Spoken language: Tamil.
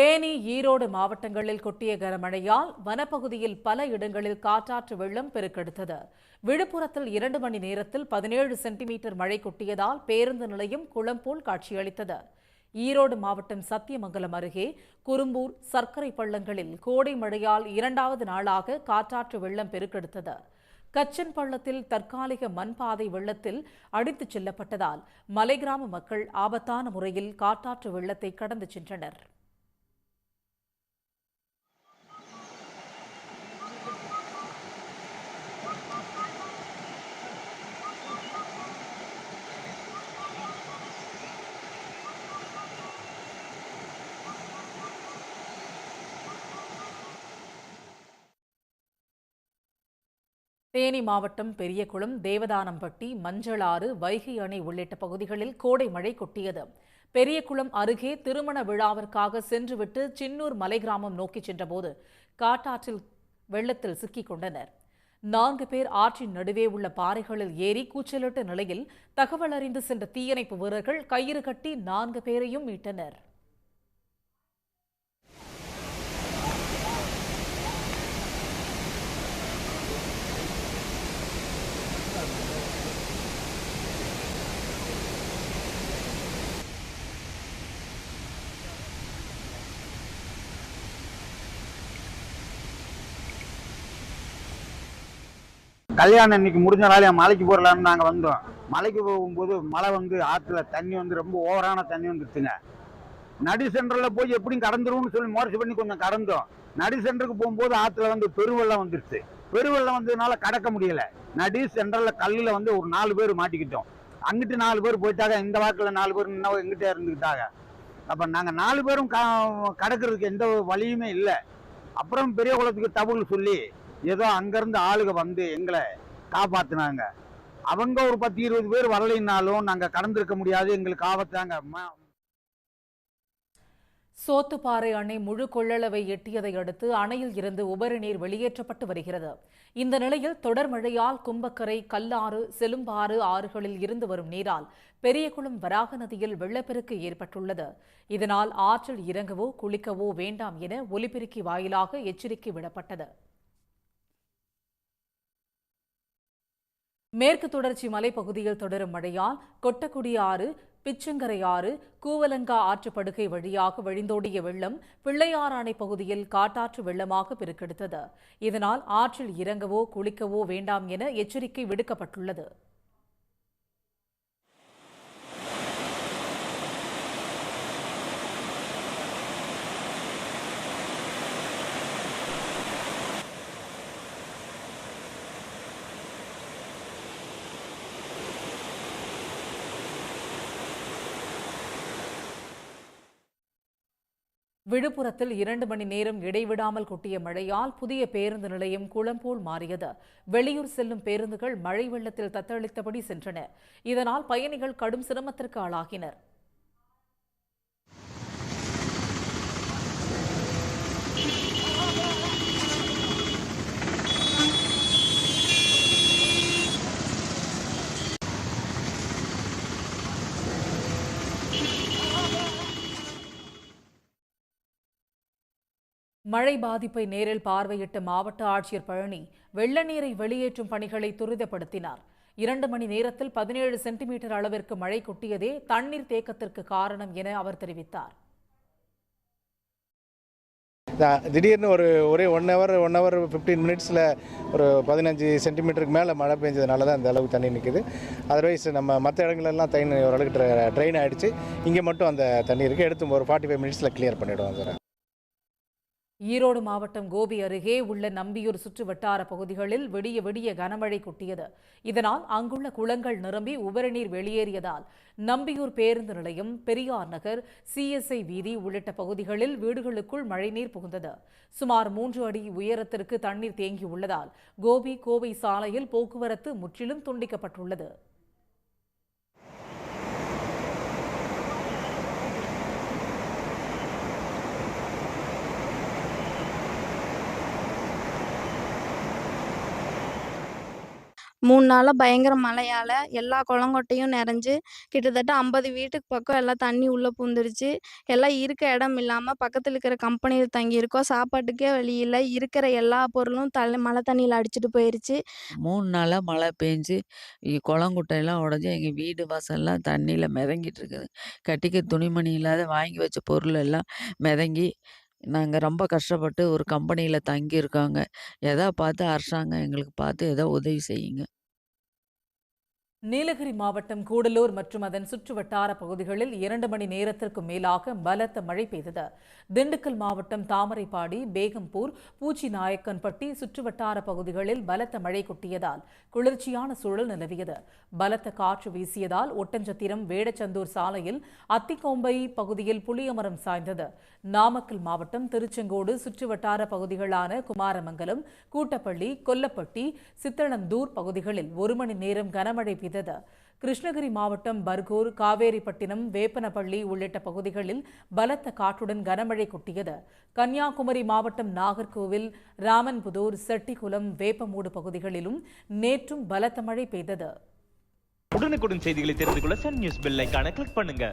தேனி ஈரோடு மாவட்டங்களில் கொட்டிய கனமழையால் வனப்பகுதியில் பல இடங்களில் காற்றாற்று வெள்ளம் பெருக்கெடுத்தது. விழுப்புரத்தில் இரண்டு மணி நேரத்தில் பதினேழு சென்டிமீட்டர் மழை கொட்டியதால் பேருந்து நிலையம் குளம் போல் காட்சியளித்தது. ஈரோடு மாவட்டம் சத்தியமங்கலம் அருகே குறும்பூர் சர்க்கரை பள்ளங்களில் கோடை மழையால் இரண்டாவது நாளாக காற்றாற்று வெள்ளம் பெருக்கெடுத்தது. கச்சன் பள்ளத்தில் தற்காலிக மண்பாதை வெள்ளத்தில் அடித்துச் செல்லப்பட்டதால் மலை கிராம மக்கள் ஆபத்தான முறையில் காற்றாற்று வெள்ளத்தை கடந்து சென்றனர். தேனி மாவட்டம் பெரியகுளம் தேவதானம்பட்டி மஞ்சளாறு வைகை அணை உள்ளிட்ட பகுதிகளில் கோடை மழை கொட்டியது. பெரியகுளம் அருகே திருமண விழாவிற்காக சென்றுவிட்டு சின்னூர் மலை கிராமம் நோக்கி சென்றபோது காட்டாற்றில் வெள்ளத்தில் சிக்கிக் கொண்டனர். நான்கு பேர் ஆற்றின் நடுவே உள்ள பாறைகளில் ஏறி கூச்சலிட்ட நிலையில் தகவல் அறிந்து சென்ற தீயணைப்பு வீரர்கள் கயிறு கட்டி நான்கு பேரையும் மீட்டனர். கல்யாணம் இன்னைக்கு முடிஞ்ச நாளே மலைக்கு போடலான்னு நாங்கள் வந்தோம். மலைக்கு போகும்போது மழை வந்து ஆற்றுல தண்ணி வந்து ரொம்ப ஓவரான தண்ணி வந்துருச்சுங்க. நடு சென்டரில் போய் எப்படியும் கடந்துருவோம்னு சொல்லி முயற்சி பண்ணி கொஞ்சம் கடந்தோம். நடு சென்டருக்கு போகும்போது ஆற்றுல வந்து பெருவெள்ளம் வந்துருச்சு. பெருவெள்ளம் வந்ததுனால கடக்க முடியல. நடு சென்டரில் கல்லில் வந்து ஒரு நாலு பேர் மாட்டிக்கிட்டோம். அங்கிட்டு நாலு பேர் போயிட்டாங்க. இந்த வாக்கில் நாலு பேர் இன்னும் எங்கிட்ட இருந்துக்கிட்டாங்க. அப்போ நாங்கள் நாலு பேரும் கடக்கிறதுக்கு எந்த வழியுமே இல்லை. அப்புறம் பெரிய குளத்துக்கு தகவல் சொல்லி ஏதோ அங்கேருந்து ஆளுக வந்து எங்களை காப்பாத்துனாங்க. அவங்க ஒரு பத்து இருபது பேர் வரலைன்னாலும் நாங்கள் கடந்திருக்க முடியாது எங்களுக்கு ஆபத்தாங்க. சோத்துப்பாறை அணை முழு கொள்ளளவை எட்டியதை அடுத்து அணையில் இருந்து உபரி நீர் வெளியேற்றப்பட்டு வருகிறது. இந்த நிலையில் தொடர் மழையால் கும்பக்கரை கல்லாறு செலும்பாறு ஆறுகளில் இருந்து வரும் நீரால் பெரியகுளம் வராக நதியில் வெள்ளப்பெருக்கு ஏற்பட்டுள்ளது. இதனால் ஆற்றில் இறங்கவோ குளிக்கவோ வேண்டாம் என ஒலிபெருக்கி வாயிலாக எச்சரிக்கை விடப்பட்டது. மேற்கு தொடர்ச்சி மலைப்பகுதியில் தொடரும் மழையால் கொட்டக்குடி ஆறு பிச்சங்கரை ஆறு கூவலங்கா ஆற்றுப்படுகை வழியாக வழிந்தோடிய வெள்ளம் பிள்ளையார் அணை பகுதியில் காட்டாற்று வெள்ளமாக பெருக்கெடுத்தது. இதனால் ஆற்றில் இறங்கவோ குளிக்கவோ வேண்டாம் என எச்சரிக்கை விடுக்கப்பட்டுள்ளது. விழுப்புரத்தில் இரண்டு மணி நேரம் இடைவிடாமல் கொட்டிய மழையால் புதிய பேருந்து நிலையம் குளம் போல் மாறியது. வெளியூர் செல்லும் பேருந்துகள் மழை வெள்ளத்தில் தத்தளித்தபடி சென்றன. இதனால் பயணிகள் கடும் சிரமத்திற்கு ஆளாகினர். மழை பாதிப்பை நேரில் பார்வையிட்ட மாவட்ட ஆட்சியர் பழனி வெள்ள நீரை வெளியேற்றும் பணிகளை துரிதப்படுத்தினார். இரண்டு மணி நேரத்தில் பதினேழு சென்டிமீட்டர் அளவிற்கு மழை கொட்டியதே தண்ணீர் தேக்கத்திற்கு காரணம் என அவர் தெரிவித்தார். திடீர்னு ஒரு ஒரே one hour one hour fifteen மினிட்ஸில் ஒரு பதினஞ்சு சென்டிமீட்டருக்கு மேலே மழை பெஞ்சதுனால தான் இந்த அளவுக்கு தண்ணி நிற்குது அதர்வைஸ் நம்ம மற்ற இடங்களெல்லாம் தண்ணி ஓரளவுக்கு ட்ரெயின் ஆகிடுச்சு இங்கே மட்டும் அந்த தண்ணி இருக்குது எடுத்து ஒரு ஃபார்ட்டி ஃபைவ் மினிட்ஸில் கிளியர் பண்ணிவிடுவோம் சார். ஈரோடு மாவட்டம் கோபி அருகே உள்ள நம்பியூர் சுற்று வட்டார பகுதிகளில் விடிய விடிய கனமழை கொட்டியது. இதனால் அங்குள்ள குளங்கள் நிரம்பி உபரிநீர் வெளியேறியதால் நம்பியூர் பேருந்து நிலையம் பெரியார் நகர் சிஎஸ்ஐ வீதி உள்ளிட்ட பகுதிகளில் வீடுகளுக்குள் மழைநீர் புகுந்தது. சுமார் மூன்று அடி உயரத்திற்கு தண்ணீர் தேங்கியுள்ளதால் கோபி கோவை சாலையில் போக்குவரத்து முற்றிலும் துண்டிக்கப்பட்டுள்ளது. மூணு நாளாக பயங்கர மழையால் எல்லா குளங்கொட்டையும் நிறைஞ்சு கிட்டத்தட்ட ஐம்பது வீட்டுக்கு பக்கம் எல்லாம் தண்ணி உள்ளே பூந்துருச்சு. எல்லாம் இருக்க இடம் இல்லாமல் பக்கத்தில் இருக்கிற கம்பெனியில் தங்கியிருக்கோம். சாப்பாட்டுக்கே வழி இல்லை. இருக்கிற எல்லா பொருளும் தள்ளி மழை தண்ணியில் அடிச்சிட்டு போயிருச்சு. மூணு நாளாக மழை பெஞ்சு குளங்குட்டையெல்லாம் உடஞ்சி எங்கள் வீடு வாசல்லாம் தண்ணியில் மிதங்கிட்டு இருக்குது. கட்டிக்க துணிமணி இல்லாத வாங்கி வச்ச பொருள் எல்லாம் மிதங்கி நாங்கள் ரொம்ப கஷ்டப்பட்டு ஒரு கம்பெனியில் தங்கியிருக்கோங்க. எதா பார்த்து அரசாங்கம் எங்களுக்கு பார்த்து ஏதோ உதவி செய்யுங்க. நீலகிரி மாவட்டம் கூடலூர் மற்றும் அதன் சுற்று வட்டார பகுதிகளில் இரண்டு மணி நேரத்திற்கு மேலாக பலத்த மழை பெய்தது. திண்டுக்கல் மாவட்டம் தாமரைப்பாடி பேகம்பூர் பூச்சி நாயக்கன்பட்டி சுற்றுவட்டார பகுதிகளில் பலத்த மழை கொட்டியதால் குளிர்ச்சியான சூழல் நிலவியது. பலத்த காற்று வீசியதால் ஒட்டஞ்சத்திரம் வேடச்சந்தூர் சாலையில் அத்திக்கோம்பை பகுதியில் புளியமரம் சாய்ந்தது. நாமக்கல் மாவட்டம் திருச்செங்கோடு சுற்றுவட்டார பகுதிகளான குமாரமங்கலம் கூட்டப்பள்ளி கொல்லப்பட்டி சித்தளந்தூர் பகுதிகளில் ஒரு மணி நேரம் கனமழை பெய்தது கிருஷ்ணகிரி மாவட்டம் பர்கூர் காவேரிப்பட்டினம் வேப்பனப்பள்ளி உள்ளிட்ட பகுதிகளில் பலத்த காற்றுடன் கனமழை கொட்டியது. கன்னியாகுமரி மாவட்டம் நாகர்கோவில் ராமன்புதூர் செட்டிக்குளம் வேப்பமூடு பகுதிகளிலும் நேற்றும் பலத்த மழை பெய்தது. உடனுக்குடன் செய்திகளை தெரிந்து கொள்ள சன் நியூஸ் பெல் கிளிக் பண்ணுங்க.